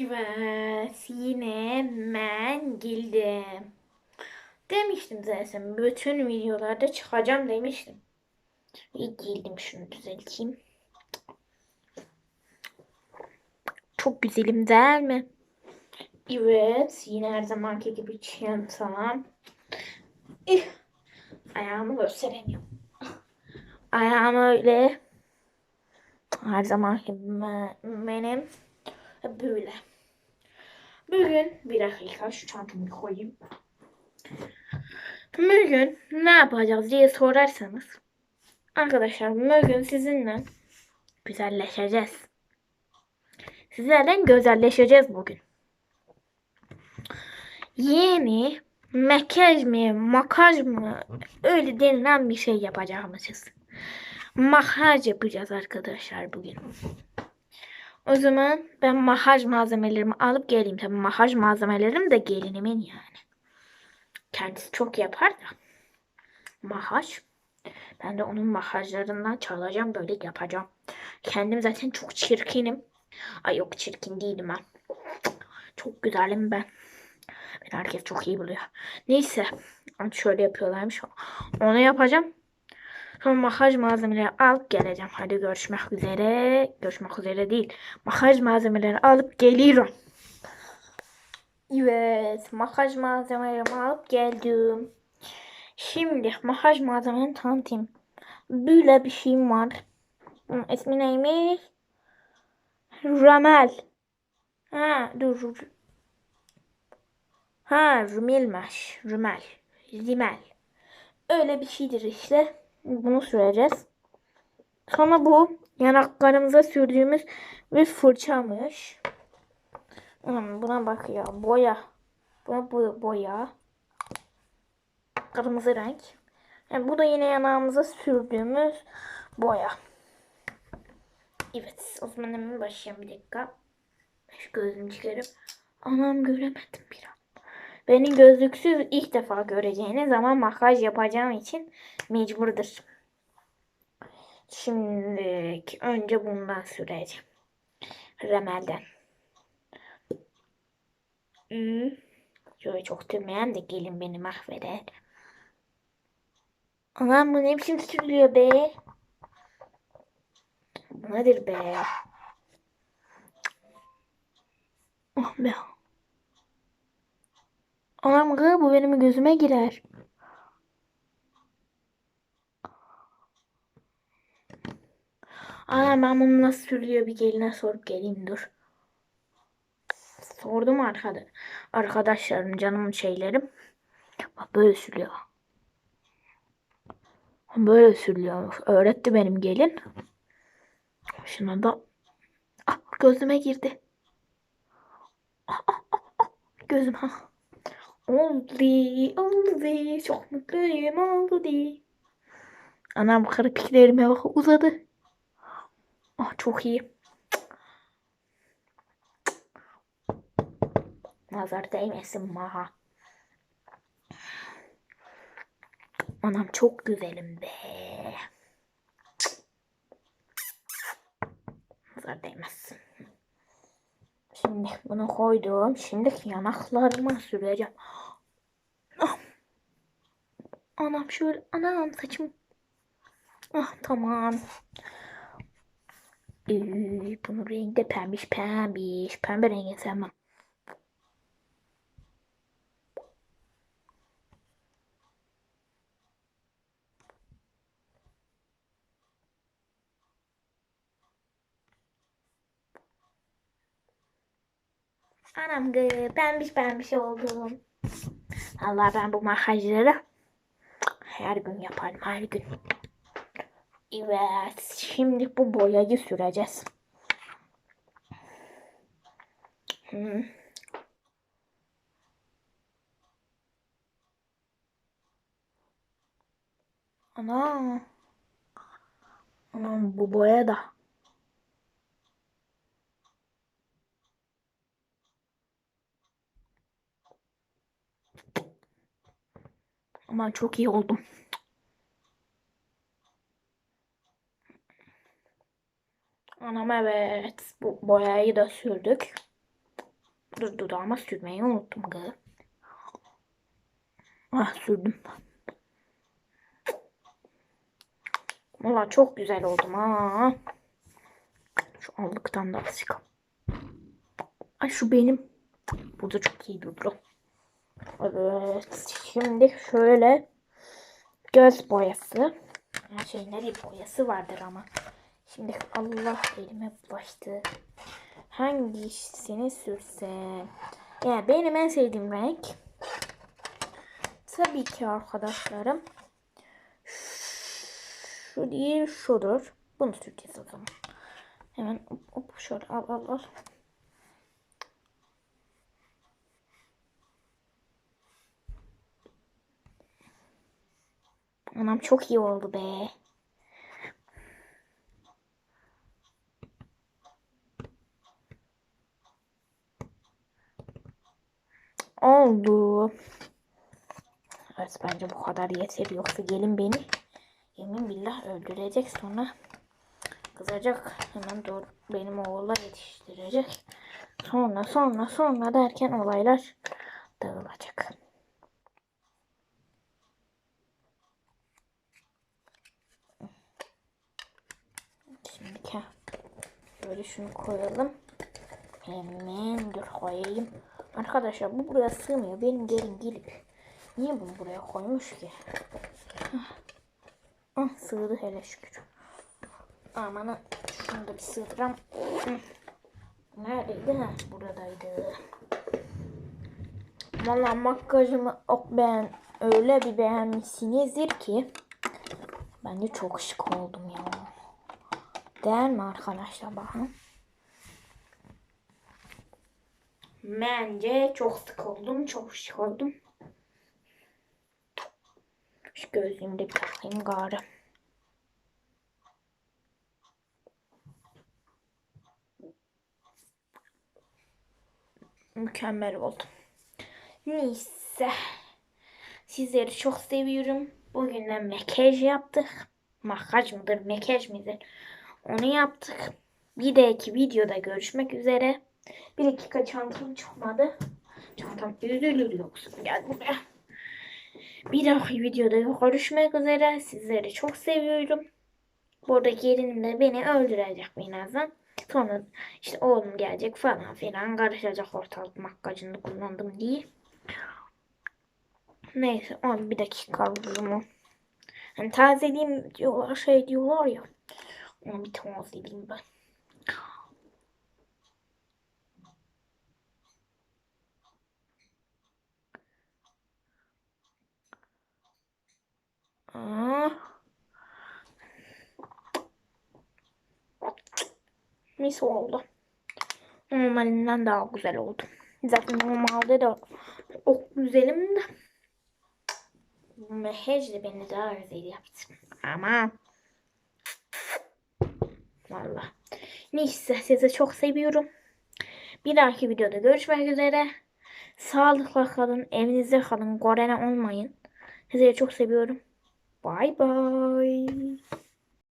Evet, yine ben geldim. Demiştim zaten bütün videolarda çıkacağım demiştim. İyi geldim şunu düzelteyim. Çok güzelim değil mi? Evet, yine her zamanki gibi çantam. İh, ayağımı gösteremiyorum. Ayağım öyle. Her zamanki gibi benim böyle. Bugün bir dakika şu çantamı koyayım. Bugün ne yapacağız diye sorarsanız arkadaşlar bugün sizinle güzelleşeceğiz. Sizlerle güzelleşeceğiz bugün. Yeni makyaj mı, makaj mı öyle denilen bir şey yapacağımız. Makyaj yapacağız arkadaşlar bugün. O zaman ben makyaj malzemelerimi alıp geleyim. Tabii makyaj malzemelerim de gelinimin yani. Kendisi çok yapar da. Makyaj. Ben de onun makyajlarından çalacağım böyle yapacağım. Kendim zaten çok çirkinim. Ay yok çirkin değilim ben. Çok güzelim ben. Beni herkes çok iyi buluyor. Neyse. Şöyle yapıyorlarmış. Onu yapacağım. Sonra makyaj malzemeleri alıp geleceğim. Hadi görüşmek üzere. Görüşmek üzere değil. Makyaj malzemeleri alıp geliyorum. Evet. Makyaj malzemelerimi alıp geldim. Şimdi makyaj malzemelerini tanıtayım. Böyle bir şeyim var. Hı, İsmi neymiş? Ramel. Ha dur. Ha Rümelmiş. Rümel. Rimel. Öyle bir şeydir işte. Bunu süreceğiz. Sonra bu yanaklarımıza sürdüğümüz bir fırçamış. Hmm, buna bak ya. Boya. Bu, bu boya. Kırmızı renk. Yani bu da yine yanağımıza sürdüğümüz boya. Evet. O zaman hemen başlayalım bir dakika. Şu gözümü çıkarıp. Anam göremedim bir an. Beni gözlüksüz ilk defa göreceğiniz zaman makyaj yapacağım için mecburdur. Şimdi önce bundan süreceğim. Remelden. Hmm. Şöyle çok tümleyen de gelin beni mahveder. Anam bu ne biçim sürülüyor be? Bu nedir be? Oh be. Anam kız bu benim gözüme girer. Anam ben bunu nasıl sürüyor bir geline sorup geleyim dur. Sordum arkada arkadaşlarım canım şeylerim. Bak böyle sürüyor. Böyle sürüyor. Öğretti benim gelin. Şuna da ah, gözüme girdi. Ah, ah, ah, ah. Gözüm ha. Oldu, oldu. Çok mutluyum oldu. Anam kırpiklerime bak uzadı. Ah çok iyi. Nazar değmesin maha. Anam çok güzelim be. Nazar değmesin. Şimdi bunu koydum. Şimdi yanaklarıma süreceğim. Ah. Anam şöyle. Anam saçım. Ah tamam. Ee, bunun rengi de pembiş pembiş. Pembe rengi sevmem. Anam gı pembiş pembiş oldum. Allah ben bu makyajları her gün yaparım her gün. Evet şimdi bu boyayı süreceğiz. Hmm. Ana. Anam bu boya da. Ama çok iyi oldum. Anam evet. Bu boyayı da sürdük. Dur dudağıma sürmeyi unuttum kız. Ah sürdüm. Valla çok güzel oldum ha. Şu allıktan da azıcık. Ay şu benim. Burada çok iyi durdu. Evet. Şimdi şöyle göz boyası. Her şeyin her boyası vardır ama. Şimdi Allah elime bulaştı. Hangisini sürsem? Yani benim en sevdiğim renk tabii ki arkadaşlarım şu değil şudur. Bunu süreceğiz o zaman. Hemen hop, hop şöyle al al al. Anam çok iyi oldu be. Oldu. Evet bence bu kadar yeter. Yoksa gelin beni yemin billah öldürecek sonra kızacak. Hemen doğru benim oğula yetiştirecek. Sonra sonra sonra derken olaylar dağılacak. Şimdi ke- böyle şunu koyalım. Hemen dur koyayım. Arkadaşlar bu buraya sığmıyor. Benim gelin gelip niye bunu buraya koymuş ki? Ah, sığdı hele şükür. Aman şunu da bir sığdıram. Neredeydi? Ha, buradaydı. Valla makyajımı ok ben öyle bir beğenmişsinizdir ki bence çok şık oldum ya. Değer mi arkadaşlar bakın. Bence çok sık oldum. Çok şık oldum. Şu gözlüğümü de bir takayım gari. Mükemmel oldu. Neyse. Sizleri çok seviyorum. Bugün de makyaj yaptık. Makyaj mıdır, makyaj mıdır? Onu yaptık. Bir dahaki videoda görüşmek üzere. Bir dakika çantam çıkmadı. Çantam üzülür yoksa. Gel buraya. Bir dahaki videoda görüşmek üzere. Sizleri çok seviyorum. Buradaki yerimde beni öldürecek birazdan. Sonra işte oğlum gelecek falan filan karışacak ortalık makyajını kullandım diye. Neyse on bir dakika durumu. Hani tazeleyeyim diyorlar şey diyorlar ya. Onu bir tazeleyeyim ben. Aa. Mis oldu. Normalinden daha güzel oldu. Zaten normalde de o güzelim de. Mehej de beni daha güzel yaptı. Ama Valla. Neyse sizi çok seviyorum. Bir dahaki videoda görüşmek üzere. Sağlıkla kalın. Evinizde kalın. Korona olmayın. Sizi çok seviyorum. Bye bye.